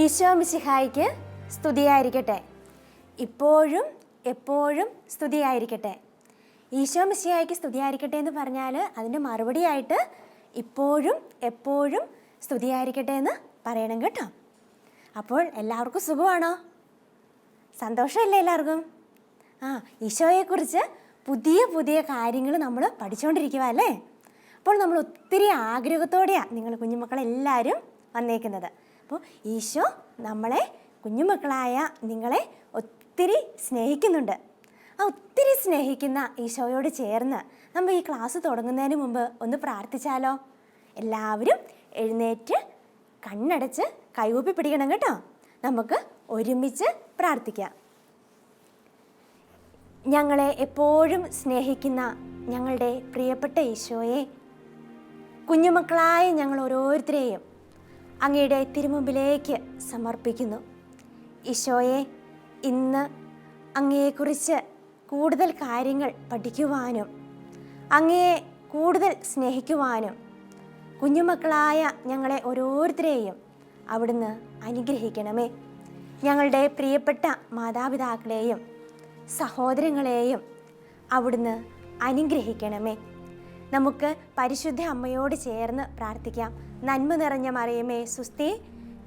ഈശോ മിശിഹായിക്ക് സ്തുതിയായിരിക്കട്ടെ. ഇപ്പോഴും എപ്പോഴും സ്തുതിയായിരിക്കട്ടെ. ഈശോ മിശിഹായിക്ക് സ്തുതിയായിരിക്കട്ടെ എന്ന് പറഞ്ഞാൽ അതിന്റെ മറുപടിയായിട്ട് ഇപ്പോഴും എപ്പോഴും സ്തുതിയായിരിക്കട്ടെ എന്ന് പറയണം കേട്ടോ. അപ്പോൾ എല്ലാവർക്കും സുഖമാണോ? സന്തോഷമല്ലേ എല്ലാവർക്കും? ആ ഈശോയെക്കുറിച്ച് പുതിയ പുതിയ കാര്യങ്ങൾ നമ്മൾ പഠിച്ചുകൊണ്ടിരിക്കുക അല്ലേ? അപ്പോൾ നമ്മൾ ഒത്തിരി ആഗ്രഹത്തോടെയാണ് നിങ്ങൾ കുഞ്ഞുമക്കളെല്ലാവരും വന്നേക്കുന്നത്. അപ്പോൾ ഈശോ നമ്മളെ കുഞ്ഞുമക്കളായ നിങ്ങളെ ഒത്തിരി സ്നേഹിക്കുന്നുണ്ട്. ആ ഒത്തിരി സ്നേഹിക്കുന്ന ഈശോയോട് ചേർന്ന് നമ്മൾ ഈ ക്ലാസ് തുടങ്ങുന്നതിന് മുമ്പ് ഒന്ന് പ്രാർത്ഥിച്ചാലോ? എല്ലാവരും എഴുന്നേറ്റ് കണ്ണടച്ച് കൈകൂപ്പി പിടിക്കണം കേട്ടോ. നമുക്ക് ഒരുമിച്ച് പ്രാർത്ഥിക്കാം. ഞങ്ങളെ എപ്പോഴും സ്നേഹിക്കുന്ന ഞങ്ങളുടെ പ്രിയപ്പെട്ട ഈശോയെ കുഞ്ഞുമക്കളായ ഞങ്ങൾ ഓരോരുത്തരെയും അങ്ങയുടെ തിരുമുമ്പിലേക്ക് സമർപ്പിക്കുന്നു. ഈശോയെ ഇന്ന് അങ്ങയെക്കുറിച്ച് കൂടുതൽ കാര്യങ്ങൾ പഠിക്കുവാനും അങ്ങയെ കൂടുതൽ സ്നേഹിക്കുവാനും കുഞ്ഞുമക്കളായ ഞങ്ങളെ ഓരോരുത്തരെയും അവിടുന്ന് അനുഗ്രഹിക്കണമേ. ഞങ്ങളുടെ പ്രിയപ്പെട്ട മാതാപിതാക്കളെയും സഹോദരങ്ങളെയും അവിടുന്ന് അനുഗ്രഹിക്കണമേ. നമുക്ക് പരിശുദ്ധ അമ്മയോട് ചേർന്ന് പ്രാർത്ഥിക്കാം. നന്മ നിറഞ്ഞ മറിയമേ സുസ്തി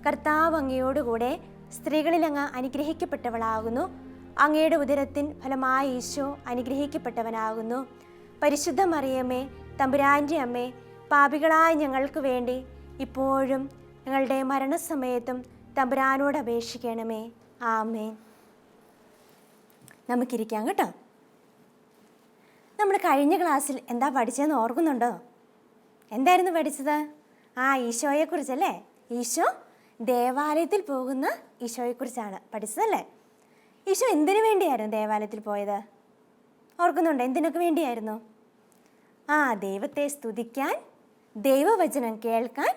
കർത്താവ് അങ്ങയോടുകൂടെ സ്ത്രീകളിൽ അങ്ങ് അനുഗ്രഹിക്കപ്പെട്ടവളാകുന്നു. അങ്ങയുടെ ഉദരത്തിൻ ഫലമായ ഈശോ അനുഗ്രഹിക്കപ്പെട്ടവനാകുന്നു. പരിശുദ്ധ മറിയമ്മേ തമ്പുരാന്റെ അമ്മേ പാപികളായ ഞങ്ങൾക്ക് വേണ്ടി ഇപ്പോഴും ഞങ്ങളുടെ മരണസമയത്തും തമ്പുരാനോട് അപേക്ഷിക്കണമേ. ആമേൻ. നമുക്കിരിക്കാം കേട്ടോ. നമ്മൾ കഴിഞ്ഞ ക്ലാസ്സിൽ എന്താ പഠിച്ചതെന്ന് ഓർക്കുന്നുണ്ടോ? എന്തായിരുന്നു പഠിച്ചത്? ആ ഈശോയെക്കുറിച്ചല്ലേ? ഈശോ ദേവാലയത്തിൽ പോകുന്ന ഈശോയെക്കുറിച്ചാണ്. പഠിച്ചതല്ലേ? ഈശോ എന്തിനു വേണ്ടിയായിരുന്നു ദേവാലയത്തിൽ പോയത്? ഓർക്കുന്നുണ്ടോ? എന്തിനൊക്കെ വേണ്ടിയായിരുന്നു? ആ ദൈവത്തെ സ്തുതിക്കാൻ ദൈവവചനം കേൾക്കാൻ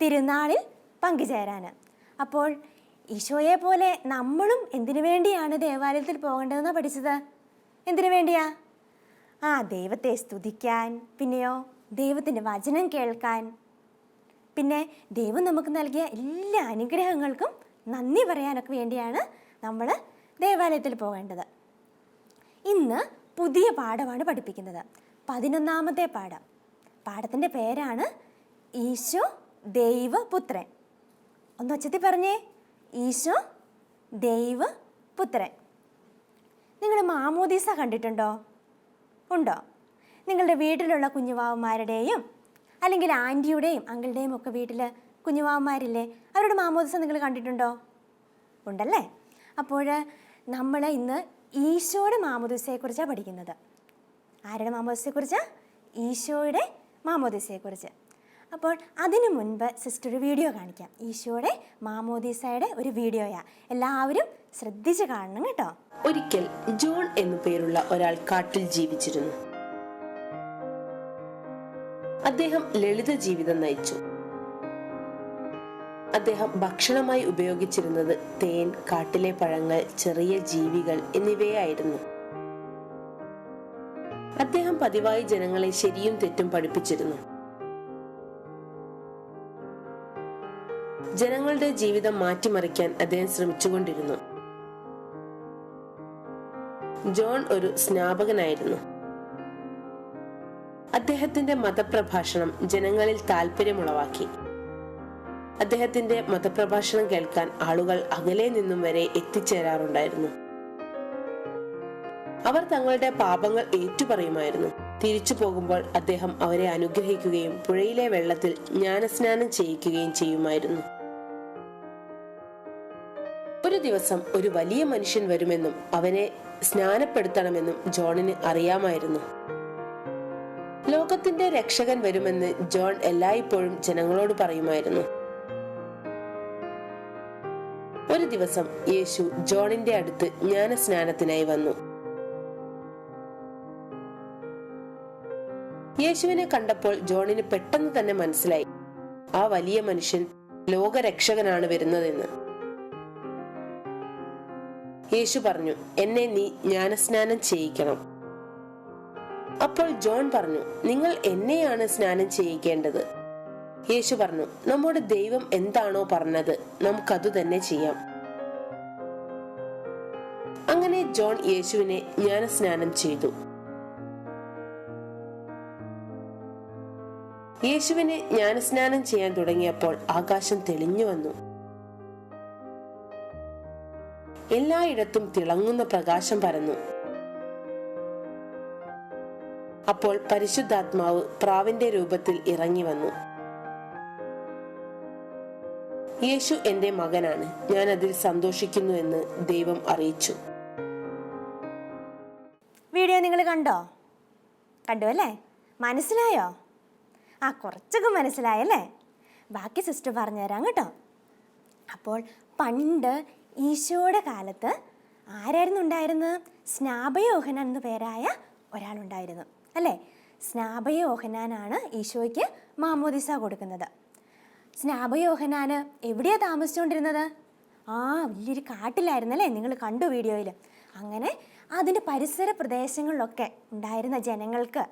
തിരുനാളിൽ പങ്കുചേരാൻ. അപ്പോൾ ഈശോയെ പോലെ നമ്മളും എന്തിനു വേണ്ടിയാണ് ദേവാലയത്തിൽ പോകേണ്ടതെന്ന് പഠിച്ചത്? എന്തിനു വേണ്ടിയാ? ആ ദൈവത്തെ സ്തുതിക്കാൻ പിന്നെയോ ദൈവത്തിന്റെ വചനം കേൾക്കാൻ. പിന്നെ ദൈവം നമുക്ക് നൽകിയ എല്ലാ അനുഗ്രഹങ്ങൾക്കും നന്ദി പറയാനൊക്കെ വേണ്ടിയാണ് നമ്മൾ ദേവാലയത്തിൽ പോകേണ്ടത്. ഇന്ന് പുതിയ പാഠമാണ് പഠിപ്പിക്കുന്നത്. പതിനൊന്നാമത്തെ പാഠം. പാഠത്തിന്റെ പേരാണ് ഈശോ ദൈവപുത്രൻ. ഒന്ന് ഉച്ചത്തിൽ പറഞ്ഞേ. ഈശോ ദൈവപുത്രൻ. നിങ്ങൾ മാമോദീസ കണ്ടിട്ടുണ്ടോ? ഉണ്ടോ? നിങ്ങളുടെ വീട്ടിലുള്ള കുഞ്ഞുവാവന്മാരുടെയും അല്ലെങ്കിൽ ആന്റിയുടെയും അങ്കിളുടെയും ഒക്കെ വീട്ടിൽ കുഞ്ഞുമാവന്മാരില്ലേ? അവരുടെ മാമോദിസ നിങ്ങൾ കണ്ടിട്ടുണ്ടോ? ഉണ്ടല്ലേ? അപ്പോൾ നമ്മൾ ഇന്ന് ഈശോയുടെ മാമോദിസയെക്കുറിച്ചാണ് പഠിക്കുന്നത്. ആരുടെ മാമോദിസയെക്കുറിച്ച്? ഈശോയുടെ മാമോദിസയെക്കുറിച്ച്. അപ്പോൾ അതിനു മുൻപ് സിസ്റ്റർ ഒരു വീഡിയോ കാണിക്കാം. ഈശോയുടെ മാമോദീസയുടെ ഒരു വീഡിയോയാ. എല്ലാവരും ശ്രദ്ധിച്ച് കാണണം കേട്ടോ. ഒരിക്കൽ ജോൺ എന്നു പേരുള്ള ഒരാൾ കാട്ടിൽ ജീവിച്ചിരുന്നു. അദ്ദേഹം ലളിത ജീവിതം നയിച്ചു. അദ്ദേഹം ഭക്ഷണമായി ഉപയോഗിച്ചിരുന്നത് തേൻ കാട്ടിലെ പഴങ്ങൾ ചെറിയ ജീവികൾ എന്നിവയായിരുന്നു. അദ്ദേഹം പതിവായി ജനങ്ങളെ ശരിയും തെറ്റും പഠിപ്പിച്ചിരുന്നു. ജനങ്ങളുടെ ജീവിതം മാറ്റിമറിക്കാൻ അദ്ദേഹം ശ്രമിച്ചുകൊണ്ടിരുന്നു. ജോൺ ഒരു സ്നാപകനായിരുന്നു. അദ്ദേഹത്തിന്റെ മതപ്രഭാഷണം ജനങ്ങളിൽ താല്പര്യമുളവാക്കി. അദ്ദേഹത്തിന്റെ മതപ്രഭാഷണം കേൾക്കാൻ ആളുകൾ അകലെ നിന്നും വരെ എത്തിച്ചേരാറുണ്ടായിരുന്നു. അവർ തങ്ങളുടെ പാപങ്ങൾ ഏറ്റുപറയുമായിരുന്നു. തിരിച്ചു പോകുമ്പോൾ അദ്ദേഹം അവരെ അനുഗ്രഹിക്കുകയും പുഴയിലെ വെള്ളത്തിൽ ജ്ഞാനസ്നാനം ചെയ്യിക്കുകയും ചെയ്യുമായിരുന്നു. ഒരു ദിവസം ഒരു വലിയ മനുഷ്യൻ വരുമെന്നും അവനെ സ്നാനപ്പെടുത്തണമെന്നും ജോണിന് അറിയാമായിരുന്നു. ലോകത്തിന്റെ രക്ഷകൻ വരുമെന്ന് ജോൺ എല്ലായ്പ്പോഴും ജനങ്ങളോട് പറയുമായിരുന്നു. ഒരു ദിവസം യേശു ജോണിന്റെ അടുത്ത് ജ്ഞാനസ്നാനത്തിനായി വന്നു. യേശുവിനെ കണ്ടപ്പോൾ ജോണിന് പെട്ടെന്ന് തന്നെ മനസ്സിലായി. ആ വലിയ മനുഷ്യൻ ലോകരക്ഷകനാണ് വരുന്നതെന്ന്. യേശു പറഞ്ഞു എന്നെ നീ ജ്ഞാനസ്നാനം ചെയ്യിക്കണം. അപ്പോൾ ജോൺ പറഞ്ഞു നിങ്ങൾ എന്നെയാണ് സ്നാനം ചെയ്യിക്കേണ്ടത്. യേശു പറഞ്ഞു നമ്മുടെ ദൈവം എന്താണോ പറഞ്ഞത് നമുക്കതു തന്നെ ചെയ്യാം. അങ്ങനെ ജോൺ യേശുവിനെ ജ്ഞാനസ്നാനം ചെയ്തു. യേശുവിനെ ജ്ഞാനസ്നാനം ചെയ്യാൻ തുടങ്ങിയപ്പോൾ ആകാശം തെളിഞ്ഞു വന്നു. എല്ലായിടത്തും തിളങ്ങുന്ന പ്രകാശം പരന്നു. അപ്പോൾ പരിശുദ്ധാത്മാവ് പ്രാവിന്റെ രൂപത്തിൽ ഇറങ്ങി വന്നു. യേശു എന്റെ മകനാണ്. ഞാൻ അതിൽ സന്തോഷിക്കുന്നു എന്ന് ദൈവം അറിയിച്ചു. വീഡിയോ നിങ്ങൾ കണ്ടോ? കണ്ടു അല്ലേ? മനസ്സിലായോ? ആ കുറച്ചൊക്കെ മനസ്സിലായല്ലേ ബാക്കി സിസ്റ്റർ പറഞ്ഞു തരാം കേട്ടോ. അപ്പോൾ പണ്ട് ഈശോയുടെ കാലത്ത് ആരായിരുന്നു ഉണ്ടായിരുന്നത്? സ്നാപയോഹനാൻ എന്നു പേരായ ഒരാളുണ്ടായിരുന്നു. അല്ലേ? സ്നാപയോഹനാനാണ് ഈശോയ്ക്ക് മാമോദിസ കൊടുക്കുന്നത്. സ്നാപയോഹനാന് എവിടെയാണ് താമസിച്ചുകൊണ്ടിരുന്നത്? ആ വലിയൊരു കാട്ടിലായിരുന്നു കാട്ടിലായിരുന്നല്ലേ നിങ്ങൾ കണ്ടു വീഡിയോയിൽ അങ്ങനെ അതിന്റെ പരിസര പ്രദേശങ്ങളിലൊക്കെ ഉണ്ടായിരുന്ന ജനങ്ങൾക്ക്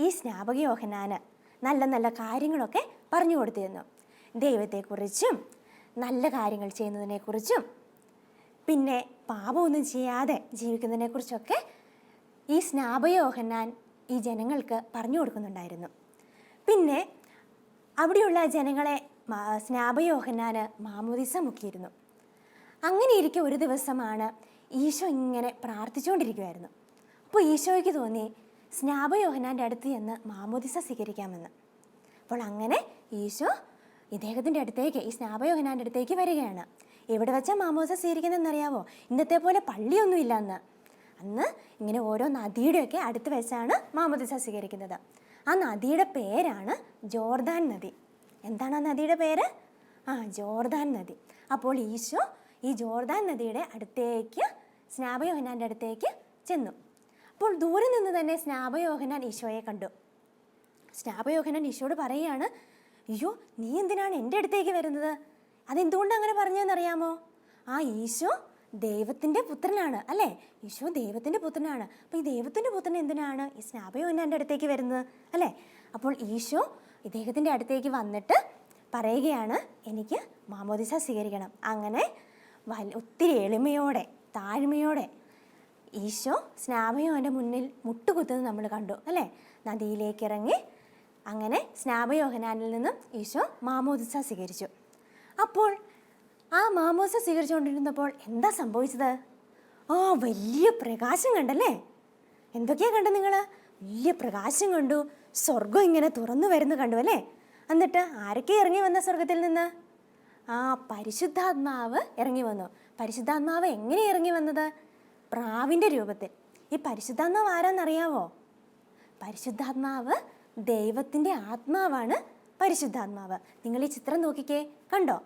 ഈ സ്നാപകയോഹനാന് നല്ല നല്ല കാര്യങ്ങളൊക്കെ പറഞ്ഞു കൊടുത്തിരുന്നു. ദൈവത്തെക്കുറിച്ചും നല്ല കാര്യങ്ങൾ ചെയ്യുന്നതിനെക്കുറിച്ചും. പിന്നെ പാപമൊന്നും ചെയ്യാതെ ജീവിക്കുന്നതിനെക്കുറിച്ചൊക്കെ ഈ സ്നാപയോഹന്നാൻ ഈ ജനങ്ങൾക്ക് പറഞ്ഞു കൊടുക്കുന്നുണ്ടായിരുന്നു. പിന്നെ അവിടെയുള്ള ജനങ്ങളെ സ്നാപയോഹനാന് മാമോദിസ മുക്കിയിരുന്നു. അങ്ങനെ ഇരിക്കെ ഒരു ദിവസമാണ് ഈശോ ഇങ്ങനെ പ്രാർത്ഥിച്ചുകൊണ്ടിരിക്കുമായിരുന്നു അപ്പോൾ ഈശോയ്ക്ക് തോന്നി സ്നാപയോഹനാന്റെ അടുത്ത് ചെന്ന് മാമോദിസ സ്വീകരിക്കാമെന്ന്. അപ്പോൾ അങ്ങനെ ഈശോ ഇദ്ദേഹത്തിന്റെ അടുത്തേക്ക് ഈ സ്നാപയോഹനാന്റെ അടുത്തേക്ക് വരികയാണ്. എവിടെ വെച്ചാൽ മാമോദിസ സ്വീകരിക്കുന്നതെന്നറിയാവോ? ഇന്നത്തെ പോലെ പള്ളിയൊന്നുമില്ല അന്ന് അന്ന് ഇങ്ങനെ ഓരോ നദിയുടെയൊക്കെ അടുത്ത് വെച്ചാണ് മാമോദിസ സ്വീകരിക്കുന്നത്. ആ നദിയുടെ പേരാണ് ജോർദാൻ നദി. എന്താണ് ആ നദിയുടെ പേര്? ആ ജോർദാൻ നദി. അപ്പോൾ ഈശോ ഈ ജോർദാൻ നദിയുടെ അടുത്തേക്ക് സ്നാപയോഹനാന്റെ അടുത്തേക്ക് ചെന്നു. അപ്പോൾ ദൂരെ നിന്ന് തന്നെ സ്നാപയോഹനാൻ ഈശോയെ കണ്ടു. സ്നാപയോഹനാൻ ഈശോയോട് പറയുകയാണ് അയ്യോ നീ എന്തിനാണ് എന്റെ അടുത്തേക്ക് വരുന്നത്? അതെന്തുകൊണ്ട് അങ്ങനെ പറഞ്ഞതെന്നറിയാമോ ആ ഈശോ ദൈവത്തിന്റെ പുത്രനാണ് അല്ലേ? ഈശോ ദൈവത്തിന്റെ പുത്രനാണ്. അപ്പോൾ ഈ ദൈവത്തിന്റെ പുത്രൻ എന്തിനാണ്? ഈ സ്നാപയോഹനാന്റെ അടുത്തേക്ക് വരുന്നത് അല്ലേ? അപ്പോൾ ഈശോ ഇദ്ദേഹത്തിന്റെ അടുത്തേക്ക് വന്നിട്ട് പറയുകയാണ് എനിക്ക് മാമോദിസ സ്വീകരിക്കണം. അങ്ങനെ വൽ ഒത്തിരി എളിമയോടെ താഴ്മയോടെ ഈശോ സ്നാപയോന്റെ മുന്നിൽ മുട്ടുകുത്തുന്നത് നമ്മൾ കണ്ടു അല്ലേ? നദിയിലേക്ക് ഇറങ്ങി അങ്ങനെ സ്നാപയോഹനാനിൽ നിന്നും ഈശോ മാമോദിസ സ്വീകരിച്ചു. അപ്പോൾ ആ മാമോസ സ്വീകരിച്ചുകൊണ്ടിരുന്നപ്പോൾ എന്താ സംഭവിച്ചത്? ആ വലിയ പ്രകാശം കണ്ടല്ലേ? എന്തൊക്കെയാ കണ്ടത് നിങ്ങൾ വലിയ പ്രകാശം കണ്ടു. സ്വർഗം ഇങ്ങനെ തുറന്നു വരുന്നു കണ്ടു അല്ലേ? എന്നിട്ട് ആരൊക്കെ ഇറങ്ങി വന്ന സ്വർഗത്തിൽ നിന്ന്? ആ പരിശുദ്ധാത്മാവ് ഇറങ്ങി വന്നു. പരിശുദ്ധാത്മാവ് എങ്ങനെ ഇറങ്ങി വന്നത്? പ്രാവിന്റെ രൂപത്തിൽ. ഈ പരിശുദ്ധാത്മാവ് ആരാന്നറിയാവോ? പരിശുദ്ധാത്മാവ് ദൈവത്തിന്റെ ആത്മാവാണ് പരിശുദ്ധാത്മാവ്. നിങ്ങൾ ഈ ചിത്രം നോക്കിക്കേ കണ്ടോ?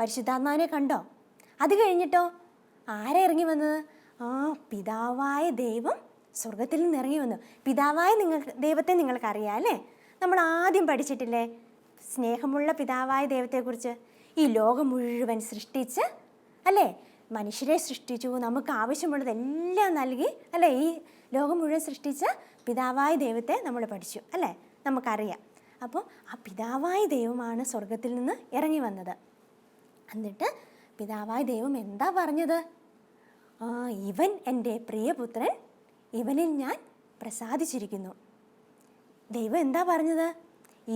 പരിശുദ്ധാത്മാവിനെ കണ്ടോ? അത് കഴിഞ്ഞിട്ടോ? ആരാ ഇറങ്ങി വന്നത്? ആ പിതാവായ ദൈവം സ്വർഗത്തിൽ നിന്ന് ഇറങ്ങി വന്നു. പിതാവായ നിങ്ങൾ ദൈവത്തെ നിങ്ങൾക്കറിയാം അല്ലേ? നമ്മൾ ആദ്യം പഠിച്ചിട്ടില്ലേ? സ്നേഹമുള്ള പിതാവായ ദൈവത്തെക്കുറിച്ച്. ഈ ലോകം മുഴുവൻ സൃഷ്ടിച്ച് അല്ലേ? മനുഷ്യരെ സൃഷ്ടിച്ചു നമുക്ക് ആവശ്യമുള്ളതെല്ലാം നൽകി അല്ലേ? ഈ ലോകം മുഴുവൻ സൃഷ്ടിച്ച പിതാവായ ദൈവത്തെ നമ്മൾ പഠിച്ചു അല്ലേ? നമുക്കറിയാം. അപ്പോൾ ആ പിതാവായ ദൈവമാണ് സ്വർഗത്തിൽ നിന്ന് ഇറങ്ങി വന്നത്. എന്നിട്ട് പിതാവായ ദൈവം എന്താ പറഞ്ഞത്? ആ ഇവൻ എന്റെ പ്രിയപുത്രൻ ഇവനിൽ ഞാൻ പ്രസാദിച്ചിരിക്കുന്നു. ദൈവം എന്താ പറഞ്ഞത്?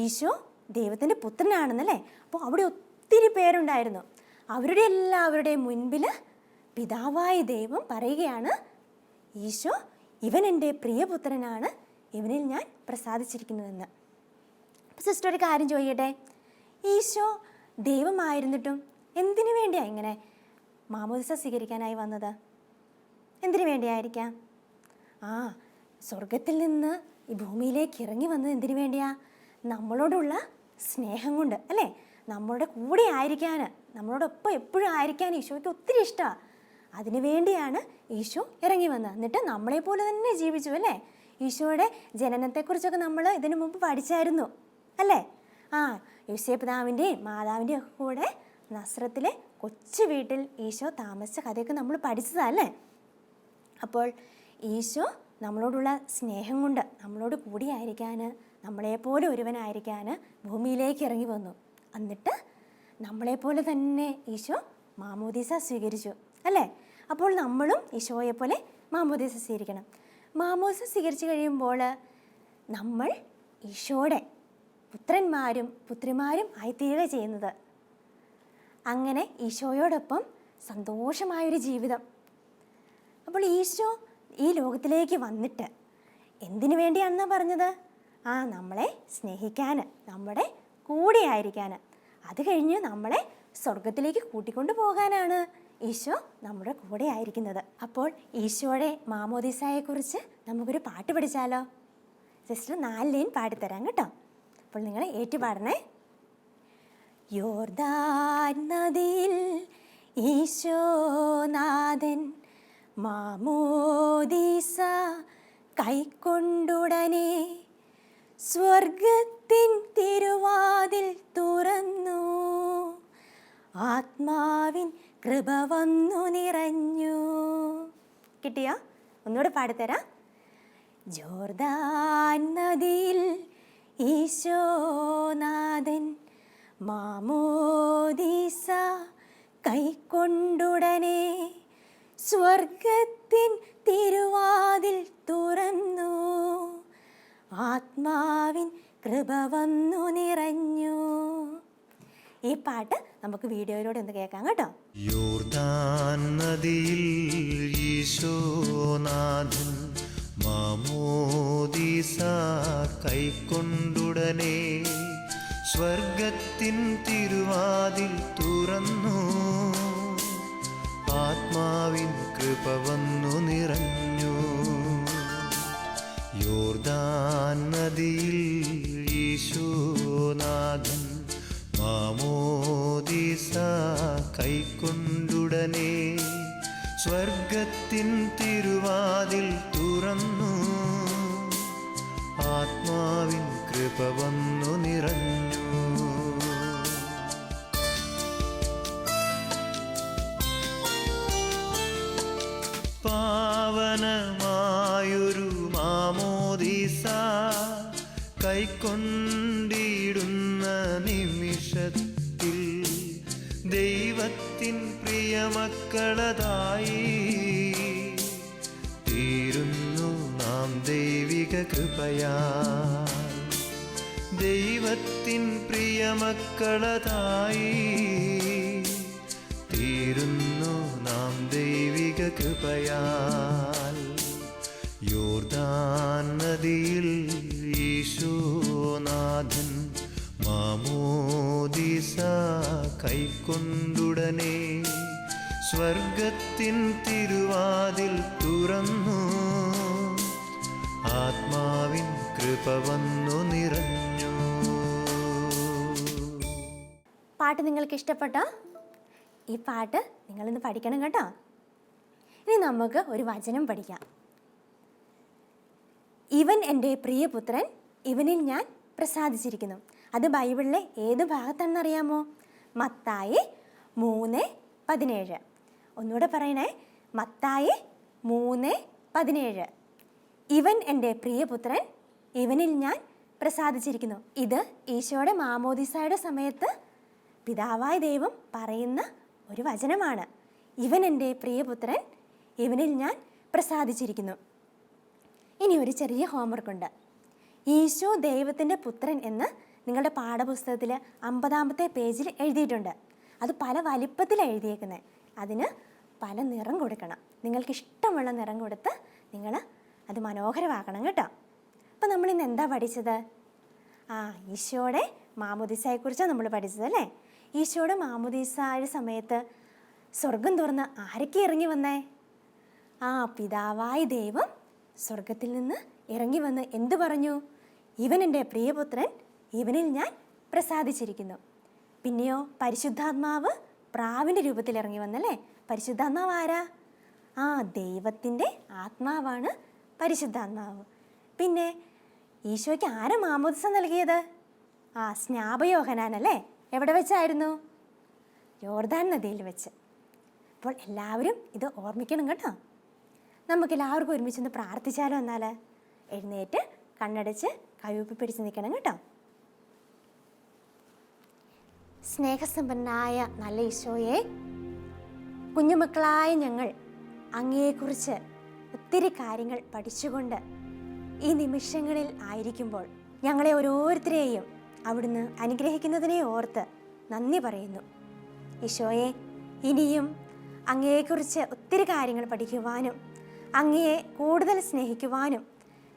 ഈശോ ദൈവത്തിന്റെ പുത്രനാണെന്നല്ലേ? അപ്പോൾ അവിടെ ഒത്തിരി പേരുണ്ടായിരുന്നു. അവരുടെ എല്ലാവരുടെയും മുൻപിൽ പിതാവായ ദൈവം പറയുകയാണ് ഈശോ ഇവൻ എന്റെ പ്രിയപുത്രനാണ് ഇവനിൽ ഞാൻ പ്രസാദിച്ചിരിക്കുന്നതെന്ന്. അപ്പോൾ സിസ്റ്റർ ഒരു കാര്യം ചോദിക്കട്ടെ? ഈശോ ദൈവമായിരുന്നിട്ടും എന്തിനു വേണ്ടിയാണ് ഇങ്ങനെ മാമോദിസ സ്വീകരിക്കാനായി വന്നത്? എന്തിനു വേണ്ടിയായിരിക്കാം? ആ സ്വർഗത്തിൽ നിന്ന് ഈ ഭൂമിയിലേക്ക് ഇറങ്ങി വന്നത് എന്തിനു വേണ്ടിയാ? നമ്മളോടുള്ള സ്നേഹം കൊണ്ട് അല്ലേ? നമ്മളുടെ കൂടെ ആയിരിക്കാൻ നമ്മളോടൊപ്പം എപ്പോഴും ആയിരിക്കാൻ ഈശോയ്ക്ക് ഒത്തിരി ഇഷ്ടമാണ് അതിനു വേണ്ടിയാണ് ഈശോ ഇറങ്ങി വന്നത്. എന്നിട്ട് നമ്മളെ പോലെ തന്നെ ജീവിച്ചു അല്ലേ? ഈശോയുടെ ജനനത്തെക്കുറിച്ചൊക്കെ നമ്മൾ ഇതിനു മുമ്പ് പഠിച്ചായിരുന്നു അല്ലേ? ആ യൂസേപിതാവിന്റെയും മാതാവിന്റെയും ഒക്കെ കൂടെ നസ്രത്തിലെ കൊച്ചു വീട്ടിൽ ഈശോ താമസിച്ച കഥയൊക്കെ നമ്മൾ പഠിച്ചതല്ലേ അപ്പോൾ ഈശോ നമ്മളോടുള്ള സ്നേഹം കൊണ്ട് നമ്മളോട് കൂടിയായിരിക്കാൻ നമ്മളെപ്പോലെ ഒരുവനായിരിക്കാൻ ഭൂമിയിലേക്ക് ഇറങ്ങി വന്നു. എന്നിട്ട് നമ്മളെപ്പോലെ തന്നെ ഈശോ മാമോദീസ സ്വീകരിച്ചു അല്ലേ? അപ്പോൾ നമ്മളും ഈശോയെ പോലെ മാമോദീസ സ്വീകരിക്കണം. മാമോദീസ സ്വീകരിച്ചു കഴിയുമ്പോൾ നമ്മൾ ഈശോയുടെ പുത്രന്മാരും പുത്രിമാരും ആയിത്തീരുക ചെയ്യുന്നത്. അങ്ങനെ ഈശോയോടൊപ്പം സന്തോഷമായൊരു ജീവിതം. അപ്പോൾ ഈശോ ഈ ലോകത്തിലേക്ക് വന്നിട്ട് എന്തിനു വേണ്ടിയാണെന്നാ പറഞ്ഞത്? ആ നമ്മളെ സ്നേഹിക്കാൻ നമ്മുടെ കൂടെ ആയിരിക്കാൻ അത് കഴിഞ്ഞ് നമ്മളെ സ്വർഗത്തിലേക്ക് കൂട്ടിക്കൊണ്ടു പോകാനാണ് ഈശോ നമ്മുടെ കൂടെ ആയിരിക്കുന്നത്. അപ്പോൾ ഈശോയുടെ മാമോദിസായെക്കുറിച്ച് നമുക്കൊരു പാട്ട് പഠിച്ചാലോ? സിസ്റ്റർ നാല് ലൈൻ പാടിത്തരാം കേട്ടോ. അപ്പോൾ നിങ്ങൾ ഏറ്റുപാടണേ. യോർദാൻ നദിയിൽ ഈശോനാഥൻ മാമോദീസ കൈക്കൊണ്ടുടനെ സ്വർഗത്തിൻ തിരുവാതിൽ തുറന്നു. ആത്മാവിൻ കൃപ വന്നു നിറഞ്ഞു. കിട്ടിയോ? ഒന്നുകൂടെ പാടിത്തരാം. ജോർദാൻ നദിയിൽ ഈശോനാഥൻ മാമോദീസ കൈക്കൊണ്ടുടനെ സ്വർഗത്തിൻ തിരുവാതിൽ തുറന്നു. ആത്മാവിൻ കൃപ വന്നു നിറഞ്ഞു. ഈ പാട്ട് നമുക്ക് വീഡിയോയിലൂടെ ഒന്ന് കേൾക്കാം കേട്ടോ. യോർദാൻ നദിയിൽ ഈശോനാഥൻ മാമോദീസ കൈക്കൊണ്ടുടനെ സ്വർഗത്തിൻ തിരുവാതിൽ തുറന്നു. ആത്മാവിൻ കൃപ വന്നു നിറഞ്ഞു. യോർദാൻ നദിയിൽ ഈശോനാഥൻ മാമോദിസ കൈക്കൊണ്ടുടനെ സ്വർഗത്തിൻ തിരുവാതിൽ തുറന്നു. ആത്മാവിൻ കൃപ വന്നു നിറഞ്ഞു. പാവനമായൊരു മാമോദീസ കൈക്കൊണ്ടിടുന്ന നിമിഷത്തിൽ ദൈവത്തിൻ പ്രിയമക്കളതായി തീരുന്നു നാം ദൈവിക കൃപയാ. ദൈവത്തിൻ പ്രിയമക്കളതായി തീരുന്നു നാം ദൈവിക കൃപയാൽ യോർദാൻ നദിയിൽ ഈശോനാഥൻ മാമോദിസ കൈക്കൊണ്ടുടനെ സ്വർഗത്തിൻ തിരുവാതിൽ തുറന്നു. ആത്മാവിൻ കൃപ വന്നു നിറഞ്ഞു. പാട്ട് നിങ്ങൾക്ക് ഇഷ്ടപ്പെട്ടോ? ഈ പാട്ട് നിങ്ങളിന്ന് പഠിക്കണം കേട്ടോ. ഇനി നമുക്ക് ഒരു വചനം പഠിക്കാം. ഇവൻ എന്റെ പ്രിയപുത്രൻ ഇവനിൽ ഞാൻ പ്രസാദിച്ചിരിക്കുന്നു. അത് ബൈബിളിലെ ഏത് ഭാഗത്താണെന്നറിയാമോ? മത്തായി മൂന്ന് പതിനേഴ്. ഒന്നുകൂടെ പറയണേ. മത്തായി മൂന്ന് പതിനേഴ്. ഇവൻ എന്റെ പ്രിയപുത്രൻ ഇവനിൽ ഞാൻ പ്രസാദിച്ചിരിക്കുന്നു. ഇത് ഈശോയുടെ മാമോദിസായുടെ സമയത്ത് പിതാവായ ദൈവം പറയുന്ന ഒരു വചനമാണ്. ഇവൻ എന്റെ പ്രിയപുത്രൻ ഇവനിൽ ഞാൻ പ്രസാദിച്ചിരിക്കുന്നു. ഇനി ഒരു ചെറിയ ഹോംവർക്ക് ഉണ്ട്. ഈശോ ദൈവത്തിന്റെ പുത്രൻ എന്ന് നിങ്ങളുടെ പാഠപുസ്തകത്തിൽ അമ്പതാമത്തെ പേജിൽ എഴുതിയിട്ടുണ്ട്. അത് പല വലിപ്പത്തിൽ എഴുതിയേക്കുന്നത് അതിന് പല നിറം കൊടുക്കണം. നിങ്ങൾക്ക് ഇഷ്ടമുള്ള നിറം കൊടുത്ത് നിങ്ങൾ അത് മനോഹരമാക്കണം കേട്ടോ. അപ്പം നമ്മളിന്ന് എന്താ പഠിച്ചത്? ആ ഈശോയുടെ മാമുദീസയെക്കുറിച്ചാണ് നമ്മൾ പഠിച്ചത് അല്ലേ? ഈശോയുടെ മാമുദീസായ സമയത്ത് സ്വർഗം തുറന്ന് ആരൊക്കെ ഇറങ്ങി വന്നേ? ആ പിതാവായ ദൈവം സ്വർഗത്തിൽ നിന്ന് ഇറങ്ങി വന്ന് എന്തു പറഞ്ഞു? ഇവൻ എന്റെ പ്രിയപുത്രൻ ഇവനിൽ ഞാൻ പ്രസാദിച്ചിരിക്കുന്നു. പിന്നെയോ പരിശുദ്ധാത്മാവ് പ്രാവിന്റെ രൂപത്തിൽ ഇറങ്ങി വന്നല്ലേ? പരിശുദ്ധാത്മാവ് ആരാ? ആ ദൈവത്തിന്റെ ആത്മാവാണ് പരിശുദ്ധാത്മാവ്. പിന്നെ ഈശോയ്ക്ക് ആരാ മാമോദിസ നൽകിയത്? ആ സ്നാപയോഹനാനല്ലേ? എവിടെ വെച്ചായിരുന്നു? യോർദാൻ നദിയിൽ വെച്ച്. അപ്പോൾ എല്ലാവരും ഇത് ഓർമ്മിക്കണം കേട്ടോ. നമുക്ക് എല്ലാവർക്കും ഒരുമിച്ചൊന്ന് പ്രാർത്ഥിച്ചാലോ എന്നാൽ എഴുന്നേറ്റ് കണ്ണടച്ച് കയ്യൊപ്പി പിടിച്ച് നിൽക്കണം കേട്ടോ. സ്നേഹസമ്പന്നായ നല്ല ഈശോയെ കുഞ്ഞുമക്കളായ ഞങ്ങൾ അങ്ങയെക്കുറിച്ച് ഒത്തിരി കാര്യങ്ങൾ പഠിച്ചുകൊണ്ട് ഈ നിമിഷങ്ങളിൽ ആയിരിക്കുമ്പോൾ ഞങ്ങളെ ഓരോരുത്തരെയും അവിടുന്ന് അനുഗ്രഹിക്കുന്നതിനെ ഓർത്ത് നന്ദി പറയുന്നു. ഈശോയെ ഇനിയും അങ്ങയെക്കുറിച്ച് ഒത്തിരി കാര്യങ്ങൾ പഠിക്കുവാനും അങ്ങയെ കൂടുതൽ സ്നേഹിക്കുവാനും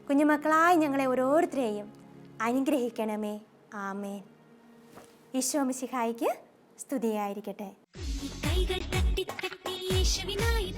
കുഞ്ഞുമക്കളായി ഞങ്ങളെ ഓരോരുത്തരെയും അനുഗ്രഹിക്കണമേ. ആമേൻ. ഈശോ മിശിഹായിക്ക് സ്തുതിയായിരിക്കട്ടെ. കൈകൾ തട്ടി തട്ടി യേശുവിനായി